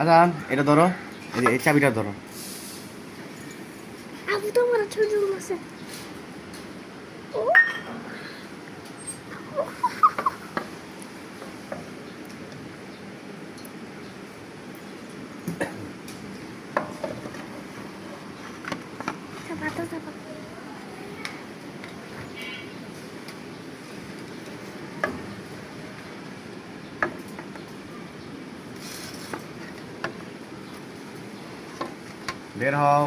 আজান এটা ধরো। এই যে চাবিটা ধরো। আবু তো আমার ছোট আছে। চাপাতো বের হও।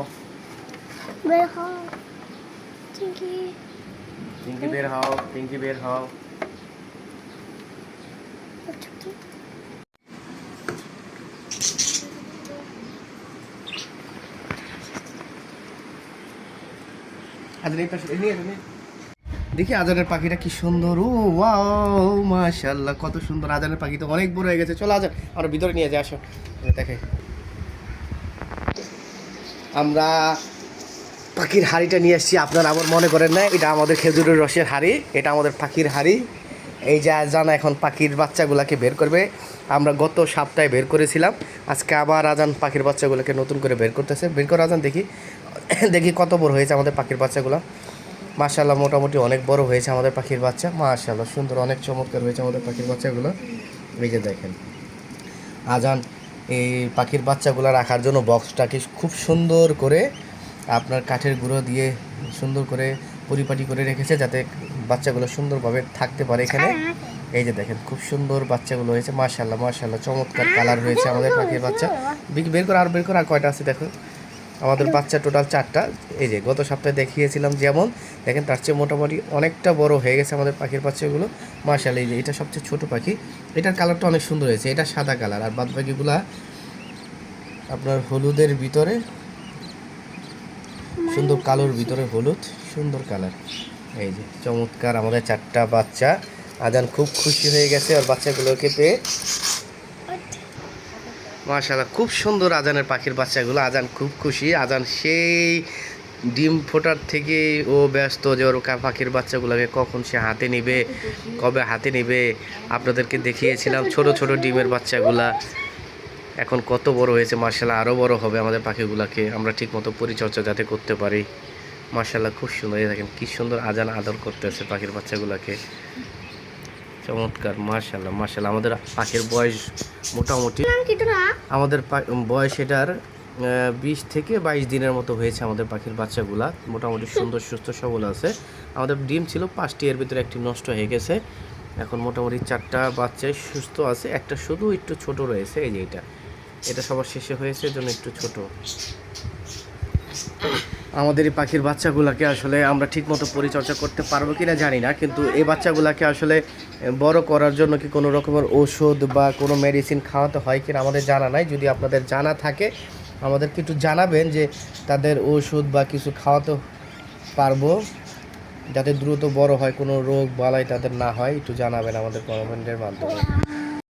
বের হও। চিঙ্কি পিঙ্কি বের হও পিঙ্কি বের হও। দেখি আজানের পাখিটা কি সুন্দর। ও ওয়াও মাশাআল্লাহ কত সুন্দর। আজানের পাখি তো অনেক বড় হয়ে গেছে। চলো আজান আমরা ভিতরে নিয়ে যাই আসো। দেখে আমরা পাখির হাড়িটা নিয়ে এসেছি। আপনারা আবার মনে করেন না এটা আমাদের খেজুরের রসের হাড়ি, এটা আমাদের পাখির হাড়ি। এই যে আজান এখন পাখির বাচ্চাগুলোকে বের করবে। আমরা গত সপ্তাহে বের করেছিলাম, আজকে আবার আজান পাখির বাচ্চাগুলোকে নতুন করে বের করতেছে। বের করে আজান, দেখি। দেখি কত বড় হয়েছে আমাদের পাখির বাচ্চাগুলো। মাশাল্লাহ মোটামুটি অনেক বড় হয়েছে আমাদের পাখির বাচ্চা। মাশাল্লাহ সুন্দর, অনেক চমৎকার হয়েছে আমাদের পাখির বাচ্চাগুলো। এই যে দেখেন, আজান এই পাখির বাচ্চাগুলো রাখার জন্য বক্সটাকে খুব সুন্দর করে আপনার কাঠের গুঁড়ো দিয়ে সুন্দর করে পরিপাটি করে রেখেছে যাতে বাচ্চাগুলো সুন্দরভাবে থাকতে পারে এখানে। এই যে দেখেন খুব সুন্দর বাচ্চাগুলো হয়েছে মার্শাল্লাহ মার্শাল্লাহ চমৎকার কালার হয়েছে আমাদের পাখির বাচ্চা। বের করে আর বের করে আর কয়টা আছে দেখো। আমাদের বাচ্চা টোটাল চারটা। এই যে গত সপ্তাহে দেখিয়েছিলাম যেমন, দেখেন তার চেয়ে মোটামুটি অনেকটা বড় হয়ে গেছে আমাদের পাখির বাচ্চাগুলো। মাশাল্লাহ এই যে এটা সবচেয়ে ছোট পাখি। এটার কালারটা অনেক সুন্দর হয়েছে, এটা সাদা কালার আর বাদ বাকিগুলা আপনার হলুদের ভিতরে, সুন্দর কালোর ভিতরে হলুদ, সুন্দর কালার এই যে চমৎকার আমাদের চারটা বাচ্চা। আজান খুব খুশি হয়ে গেছে, আর বাচ্চাগুলোকে পেয়ে মাশাআল্লাহ, খুব সুন্দর আজানের পাখির বাচ্চাগুলো। আজান খুব খুশি। আজান সেই ডিম ফোটার থেকে ও ব্যস্ত যে ওর কা- পাখির বাচ্চাগুলোকে কখন সে হাতে নিবে, কবে হাতে নিবে, আপনাদেরকে দেখিয়েছিলাম ছোট ছোট ডিমের বাচ্চাগুলা। এখন কত বড় হয়েছে মার্শাল্লাহ আরও বড় হবে আমাদের পাখিগুলোকে। আমরা ঠিকমতো পরিচর্যা যাতে করতে পারি। মার্শাল্লাহ খুব সুন্দর। দেখেন, কী সুন্দর আজান আদর করতেছে পাখির বাচ্চাগুলোকে। চমৎকার মার্শাল্লাহ মার্শাল্লাহ আমাদের পাখির বয়স মোটামুটি আমাদের বয়স এটার বিশ থেকে বাইশ দিনের মতো হয়েছে আমাদের পাখির বাচ্চাগুলা। মোটামুটি সুন্দর সুস্থ সবল আছে। আমাদের ডিম ছিল পাঁচটি এর ভিতরে একটি নষ্ট হয়ে গেছে। এখন মোটামুটি চারটা বাচ্চাই সুস্থ আছে। একটা শুধু একটু ছোট রয়েছে এই যে এটা। এটা সবার শেষে হয়েছে জন্য একটু ছোট। আমাদের এই পাখির বাচ্চাগুলোকে আসলে আমরা ঠিকমতো পরিচর্যা করতে পারব কি না জানি না, কিন্তু এই বাচ্চাগুলোকে আসলে বড় করার জন্য কি কোনো রকমের ওষুধ বা কোনো মেডিসিন খাওয়াতে হয় কিনা আমাদের জানা নাই। যদি আপনাদের জানা থাকে, আমাদেরকে একটু জানাবেন যে তাদের ওষুধ বা কিছু খাওয়াতে পারব, যাতে দ্রুত বড় হয়, কোনো রোগ বালাই তাদের না হয়, একটু জানাবেন আমাদের কমেন্টের মাধ্যমে।